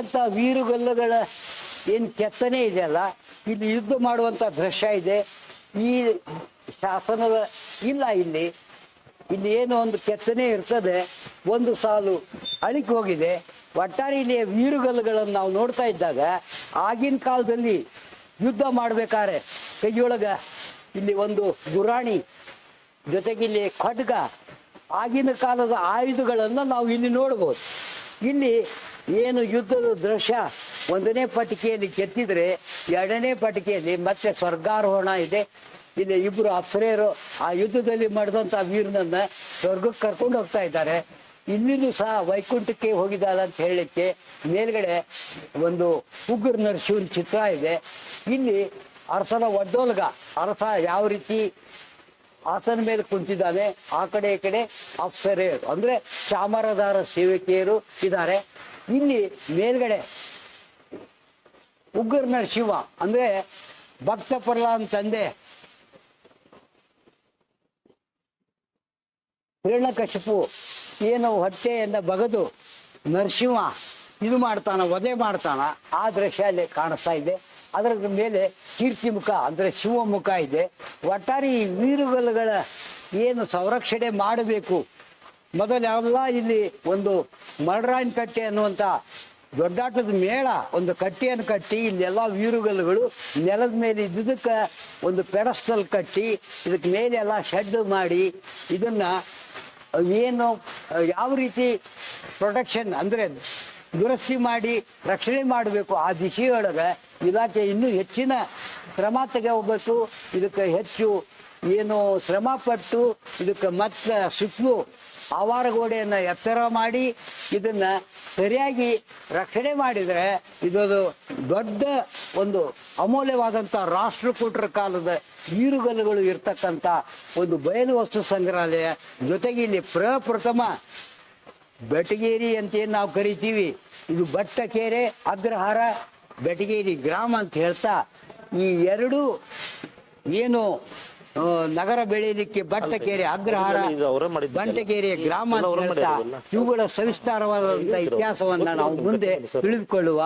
ಅಂತ ವೀರುಗಲ್ಲುಗಳ ಏನು ಕೆತ್ತನೆ ಇದೆಯಲ್ಲ, ಇಲ್ಲಿ ಯುದ್ಧ ಮಾಡುವಂತ ದೃಶ್ಯ ಇದೆ. ಈ ಶಾಸನದ ಇಲ್ಲ ಇಲ್ಲಿ. ಇಲ್ಲಿ ಏನೋ ಒಂದು ಕೆತ್ತನೆ ಇರ್ತದೆ, ಒಂದು ಸಾಲು ಅಳಿಕೆ ಹೋಗಿದೆ. ಒಟ್ಟಾರೆ ಇಲ್ಲಿ ವೀರುಗಲ್ಲುಗಳನ್ನು ನಾವು ನೋಡ್ತಾ ಇದ್ದಾಗ, ಆಗಿನ ಕಾಲದಲ್ಲಿ ಯುದ್ಧ ಮಾಡಬೇಕಾದ್ರೆ ಕೈಯೊಳಗ ಇಲ್ಲಿ ಒಂದು ಗುರಾಣಿ ಜೊತೆಗೆ ಇಲ್ಲಿ ಖಡ್ಗ, ಆಗಿನ ಕಾಲದ ಆಯುಧಗಳನ್ನು ನಾವು ಇಲ್ಲಿ ನೋಡ್ಬೋದು. ಇಲ್ಲಿ ಏನು ಯುದ್ಧದ ದೃಶ್ಯ, ಒಂದನೇ ಪಟಿಕೆಯಲ್ಲಿ ಕೆತ್ತಿದ್ರೆ, ಎರಡನೇ ಪಟಿಕೆಯಲ್ಲಿ ಮತ್ತೆ ಸ್ವರ್ಗಾರೋಹಣ ಇದೆ. ಇಲ್ಲಿ ಇಬ್ಬರು ಅಪ್ಸರೆಯರು ಆ ಯುದ್ಧದಲ್ಲಿ ಮಾಡಿದಂಥ ವೀರನನ್ನ ಸ್ವರ್ಗಕ್ಕೆ ಕರ್ಕೊಂಡು ಹೋಗ್ತಾ ಇದ್ದಾರೆ. ಇಲ್ಲಿನೂ ಸಹ ವೈಕುಂಠಕ್ಕೆ ಹೋಗಿದ್ದಾಳೆ ಅಂತ ಹೇಳಲಿಕ್ಕೆ ಮೇಲ್ಗಡೆ ಒಂದು ಉಗ್ರ ನರಸಿಂಹನ ಚಿತ್ರ ಇದೆ. ಇಲ್ಲಿ ಅರಸನ ಒಡ್ಡೋಲ್ಗ, ಅರಸ ಯಾವ ರೀತಿ ಆತನ ಮೇಲೆ ಕುಂತಿದ್ದಾನೆ. ಆ ಕಡೆ, ಈ ಕಡೆ ಅಪ್ಸರೆಯರು, ಅಂದ್ರೆ ಚಾಮರದಾರ ಸೇವಕಿಯರು ಇದ್ದಾರೆ. ಇಲ್ಲಿ ಮೇಲ್ಗಡೆ ಉಗ್ರ ನರಸಿಂಹ ಅಂದ್ರೆ ಭಕ್ತ ಪ್ರಹ್ಲಾದ್ ತಂದೆ. ಹಿರಣ್ಯಕಶಿಪು ಏನು ಹೊಟ್ಟೆಯನ್ನ ಬಗದು ನರಸಿಂಹ ಇದು ಮಾಡ್ತಾನ ವಧೆ ಮಾಡ್ತಾನ, ಆ ದೃಶ್ಯ ಅಲ್ಲಿ ಕಾಣಿಸ್ತಾ ಇದೆ. ಅದರ ಮೇಲೆ ಕೀರ್ತಿ ಮುಖ, ಅಂದ್ರೆ ಶಿವ ಮುಖ ಇದೆ. ಒಟ್ಟಾರೆ ಈ ವೀರುಗಲ್ಗಳ ಏನು ಸಂರಕ್ಷಣೆ ಮಾಡಬೇಕು? ಮೊದಲೆಲ್ಲ ಇಲ್ಲಿ ಒಂದು ಮಳರಾಯನ ಕಟ್ಟೆ ಅನ್ನುವಂಥ ದೊಡ್ಡಾಟದ ಮೇಳ, ಒಂದು ಕಟ್ಟೆಯನ್ನು ಕಟ್ಟಿ, ಇಲ್ಲೆಲ್ಲ ವೀರುಗಲ್ಗಳು ನೆಲದ ಮೇಲೆ ಇದ್ದಕ್ಕೆ ಒಂದು ಪೆಡಸ್ಟಲ್ ಕಟ್ಟಿ, ಇದಕ್ಕೆ ಮೇಲೆ ಎಲ್ಲ ಶೆಡ್ ಮಾಡಿ, ಇದನ್ನ ಏನು, ಯಾವ ರೀತಿ ಪ್ರೊಟೆಕ್ಷನ್ ಅಂದ್ರೆ ದುರಸ್ತಿ ಮಾಡಿ ರಕ್ಷಣೆ ಮಾಡಬೇಕು. ಆ ದಿಶೆಯೊಳಗೆ ಇಲಾಖೆ ಇನ್ನೂ ಹೆಚ್ಚಿನ ಕ್ರಮ ತಗೋಬೇಕು ಇದಕ್ಕೆ ಹೆಚ್ಚು ಏನು ಶ್ರಮ ಪಟ್ಟು ಇದಕ್ಕೆ ಮತ್ತೆ ಸುತ್ತಲೂ ಆವಾರಗೋಡೆಯನ್ನು ಎತ್ತರ ಮಾಡಿ ಇದನ್ನ ಸರಿಯಾಗಿ ರಕ್ಷಣೆ ಮಾಡಿದರೆ ಇದೊಂದು ದೊಡ್ಡ ಒಂದು ಅಮೂಲ್ಯವಾದಂಥ ರಾಷ್ಟ್ರಕೂಟರ ಕಾಲದ ಈರುಗಲ್ಲುಗಳು ಇರ್ತಕ್ಕಂಥ ಒಂದು ಬಯಲು ವಸ್ತು ಸಂಗ್ರಹಾಲಯ ಜೊತೆಗೆ ಇಲ್ಲಿ ಪ್ರಪ್ರಥಮ ಬೆಟಗೇರಿ ಅಂತ ಏನು ನಾವು ಕರಿತೀವಿ. ಇದು ಬಟ್ಟಕೆರೆ ಅಗ್ರಹಾರ ಬೆಟಗೇರಿ ಗ್ರಾಮ ಅಂತ ಹೇಳ್ತಾ ಈ ಎರಡು ಏನು ನಗರ ಬೆಳೆಯಲಿಕ್ಕೆ ಬಟ್ಟಕೆರೆ ಅಗ್ರಹಾರ ಬಂಟಕೇರಿಯ ಗ್ರಾಮ? ಇವುಗಳ ಸವಿಸ್ತಾರವಾದಂತ ಇತಿಹಾಸವನ್ನ ನಾವು ಮುಂದೆ ತಿಳಿದುಕೊಳ್ಳುವ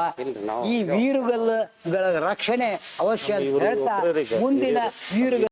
ಈ ವೀರುಗಲ್ಲುಗಳ ರಕ್ಷಣೆ ಅವಶ್ಯ ಅಂತ ಹೇಳ್ತಾ ಮುಂದಿನ ವೀರುಗಳ